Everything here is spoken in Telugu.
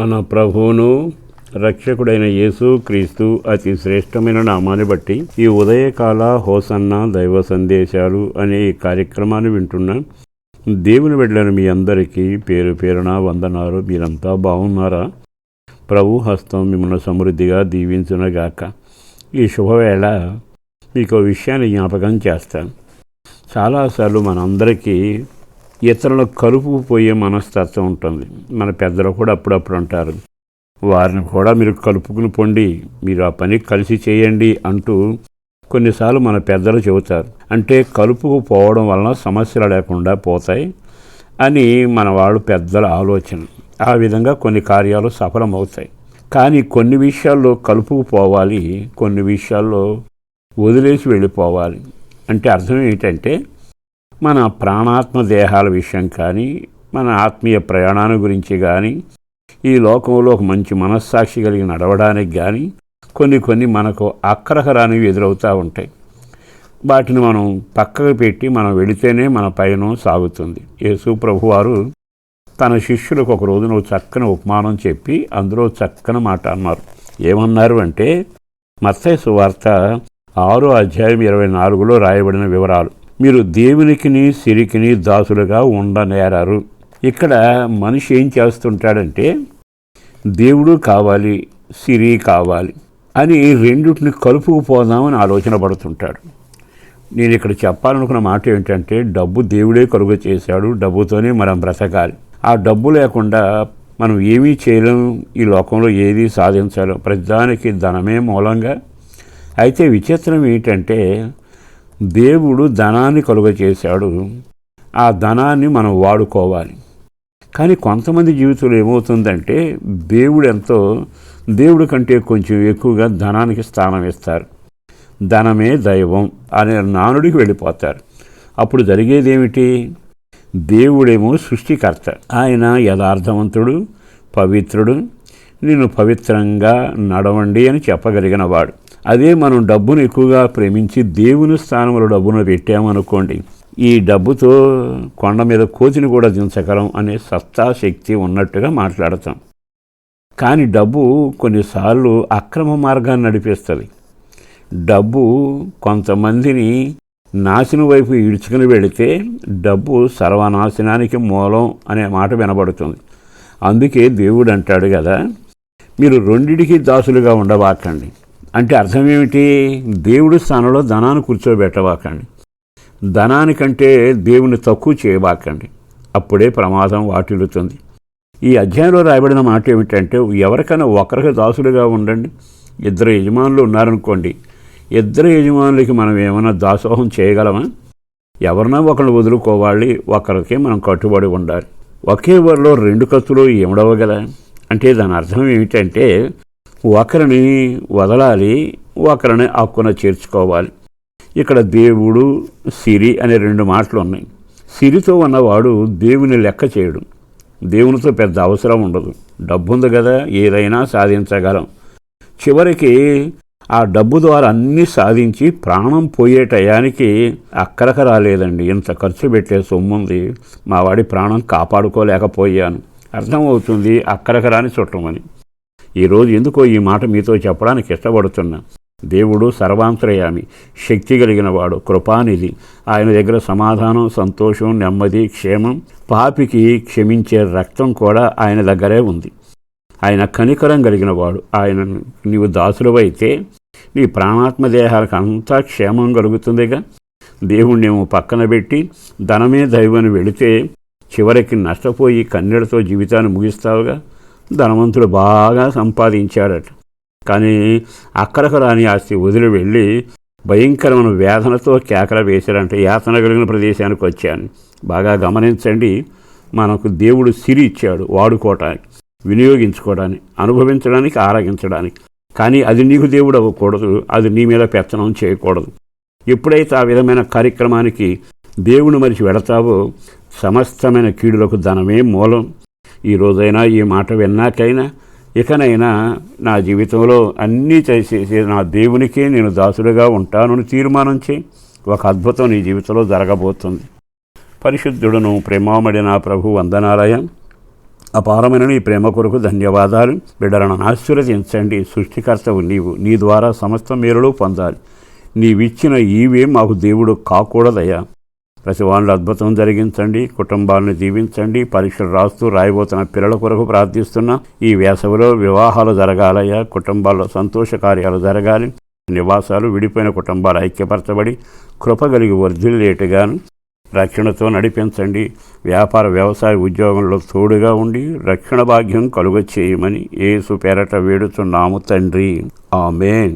మన ప్రభువును రక్షకుడైన యేసు క్రీస్తు అతి శ్రేష్టమైన నామాన్ని బట్టి ఈ ఉదయకాల హోసన్న దైవ సందేశాలు అనే ఈ కార్యక్రమాన్ని వింటున్న దేవుని వెళ్ళిన మీ అందరికీ పేరు పేరున వందనాలు. మీరంతా బాగున్నారా? ప్రభు హస్తం మిమ్మల్ని సమృద్ధిగా దీవించునగాక. ఈ శుభవేళ మీకు విషయాన్ని జ్ఞాపకం చేస్తాను. చాలాసార్లు మనందరికీ ఇతరులు కలుపుకుపోయే పోయే మనస్తత్వం ఉంటుంది. మన పెద్దలు కూడా అప్పుడప్పుడు అంటారు వారిని కూడా మీరు కలుపుకుని పొండి మీరు ఆ పని కలిసి చేయండి అంటూ కొన్నిసార్లు మన పెద్దలు చెబుతారు. అంటే కలుపుకు పోవడం వలన సమస్యలు లేకుండా పోతాయి అని మన వాళ్ళు పెద్దల ఆలోచన. ఆ విధంగా కొన్ని కార్యాలు సఫలమవుతాయి. కానీ కొన్ని విషయాల్లో కలుపుకు పోవాలి కొన్ని విషయాల్లో వదిలేసి వెళ్ళిపోవాలి. అంటే అర్థం ఏంటంటే మన ప్రాణాత్మ దేహాల విషయం కానీ మన ఆత్మీయ ప్రయాణాన్ని గురించి కానీ ఈ లోకంలో ఒక మంచి మనస్సాక్షి కలిగి నడవడానికి కానీ కొన్ని కొన్ని మనకు అక్రహరానివి ఎదురవుతూ ఉంటాయి. వాటిని మనం పక్కకు పెట్టి మనం వెళితేనే మన పయనం సాగుతుంది. యేసు ప్రభువారు తన శిష్యులకు ఒక రోజున చక్కని ఉపమానం చెప్పి అందులో చక్కని మాట అన్నారు. ఏమన్నారు అంటే మత్స్య సువార్త ఆరో అధ్యాయం ఇరవై నాలుగులో రాయబడిన వివరాలు. మీరు దేవునికిని సిరికిని దాసులుగా ఉండనేరారు. ఇక్కడ మనిషి ఏం చేస్తుంటాడంటే దేవుడు కావాలి సిరి కావాలి అని రెండింటిని కలుపుకుపోదామని ఆలోచన పడుతుంటాడు. నేను ఇక్కడ చెప్పాలనుకున్న మాట ఏంటంటే డబ్బు దేవుడే కలుగు చేశాడు డబ్బుతోనే మనం బ్రతకాలి. ఆ డబ్బు లేకుండా మనం ఏమీ చేయలేము ఈ లోకంలో ఏది సాధించాలో. ప్రతిదానికి ధనమే మూలంగా. అయితే విచిత్రం ఏంటంటే దేవుడు ధనాన్ని కలుగ చేశాడు. ఆ ధనాన్ని మనం వాడుకోవాలి. కానీ కొంతమంది జీవితంలో ఏమవుతుందంటే దేవుడు ఎంతో దేవుడి కంటే కొంచెం ఎక్కువగా ధనానికి స్థానం ఇస్తారు. ధనమే దైవం అనే నానుడికి వెళ్ళిపోతారు. అప్పుడు జరిగేది ఏమిటి దేవుడేమో సృష్టికర్త. ఆయన యథార్థవంతుడు పవిత్రుడు నేను పవిత్రంగా నడవండి అని చెప్పగలిగిన వాడు అదే మనం డబ్బును ఎక్కువగా ప్రేమించి దేవుని స్థానంలో డబ్బును పెట్టామనుకోండి ఈ డబ్బుతో కొండ మీద కోతిని కూడా దించగలం అనే సత్తా శక్తి ఉన్నట్టుగా మాట్లాడతాం. కానీ డబ్బు కొన్నిసార్లు అక్రమ మార్గాన్ని నడిపిస్తుంది. డబ్బు కొంతమందిని నాశనం వైపు ఈడ్చుకుని వెళితే డబ్బు సర్వనాశనానికి మూలం అనే మాట వినబడుతుంది. అందుకే దేవుడు అంటాడు కదా మీరు రెండిటికి దాసులుగా ఉండబాకండి అంటే అర్థం ఏమిటి? దేవుడి స్థానంలో ధనాన్ని కూర్చోబెట్టబాకండి ధనానికంటే దేవుని తక్కువ చేయబాకండి అప్పుడే ప్రమాదం వాటిల్లుతుంది. ఈ అధ్యాయంలో రాయబడిన మాట ఏమిటంటే ఎవరికైనా ఒకరికి దాసులుగా ఉండండి. ఇద్దరు యజమానులు ఉన్నారనుకోండి. ఇద్దరు యజమానులకి మనం ఏమైనా దాసోహం చేయగలమా? ఎవరినా ఒకరిని వదులుకోవాలి. ఒకరికి మనం కట్టుబడి ఉండాలి. ఒకే వరలో రెండు కత్తులు ఏమిడవగల? అంటే దాని అర్థం ఏమిటంటే ఒకరిని వదలాలి ఒకరిని హక్కున చేర్చుకోవాలి. ఇక్కడ దేవుడు సిరి అనే రెండు మాటలు ఉన్నాయి. సిరితో ఉన్నవాడు దేవుని లెక్క చేయడు. దేవునితో పెద్ద అవసరం ఉండదు. డబ్బు ఉంది కదా ఏదైనా సాధించగలం. చివరికి ఆ డబ్బు ద్వారా అన్నీ సాధించి ప్రాణం పోయే టయానికి అక్కరక రాలేదండి. ఇంత ఖర్చు పెట్టే సొమ్ముంది. మా వాడి ప్రాణం కాపాడుకోలేకపోయాను. అర్థమవుతుంది అక్కరక రాని చుట్టమని ఈరోజు ఎందుకో ఈ మాట మీతో చెప్పడానికి ఇష్టపడుతున్నా. దేవుడు సర్వాంతరయామి శక్తి కలిగిన వాడు కృపానిధి. ఆయన దగ్గర సమాధానం సంతోషం నెమ్మది క్షేమం పాపికి క్షమించే రక్తం కూడా ఆయన దగ్గరే ఉంది. ఆయన కనికరం కలిగిన వాడు ఆయన నీవు దాసులవైతే నీ ప్రాణాత్మ దేహాలకు అంతా క్షేమం కలుగుతుందిగా. దేవుణ్ణేమో పక్కన పెట్టి ధనమే దైవని వెళితే చివరికి నష్టపోయి కన్నెడతో జీవితాన్ని ముగిస్తావుగా? ధనవంతుడు బాగా సంపాదించాడట. కానీ అక్కడకు రాని ఆస్తి వదిలి వెళ్ళి భయంకరమైన వేదనతో కేకల వేశారంటే యాతన కలిగిన ప్రదేశానికి వచ్చాను. బాగా గమనించండి మనకు దేవుడు సిరి ఇచ్చాడు వాడుకోవటానికి వినియోగించుకోవడానికి అనుభవించడానికి ఆరగించడానికి కానీ అది నీకు దేవుడు అవ్వకూడదు. అది నీ మీద పెత్తనం చేయకూడదు. ఎప్పుడైతే ఆ విధమైన కార్యక్రమానికి దేవుని మరిచి వెడతావో సమస్తమైన కీడులకు ధనమే మూలం. ఈ రోజైనా ఈ మాట విన్నాకైనా ఇకనైనా నా జీవితంలో అన్నీ చేసేసి నా దేవునికే నేను దాసుడుగా ఉంటానని తీర్మానం చేయి. ఒక అద్భుతం నీ జీవితంలో జరగబోతుంది. పరిశుద్ధుడును ప్రేమామడి నా ప్రభు వందనాలయ. అపారమైన నీ ప్రేమ కొరకు ధన్యవాదాలు. బిడ్డలను ఆశీర్వదించండి. సృష్టికర్తవు నీవు. నీ ద్వారా సమస్త మేరలు పొందాలి. నీవిచ్చిన ఈవే మాకు దేవుడు కాకూడదయ్యా. ప్రతి వాళ్ళు అద్భుతం జరిగించండి కుటుంబాలను దీవించండి పరీక్షలు రాస్తూ రాయబోతున్న పిల్లల కొరకు ప్రార్థిస్తున్నా. ఈ వేసవిలో వివాహాలు జరగాలయ్యా కుటుంబాల్లో సంతోష కార్యాలు జరగాలి. నివాసాలు విడిపోయిన కుటుంబాలు ఐక్యపరచబడి కృప కలిగి వర్ధిల్లేటుగాను. రక్షణతో నడిపించండి. వ్యాపార వ్యవసాయ ఉద్యోగంలో తోడుగా ఉండి రక్షణ భాగ్యం కలుగ చేయమని ఏసు పేరట వేడుచున్నాము తండ్రి. ఆమెన్.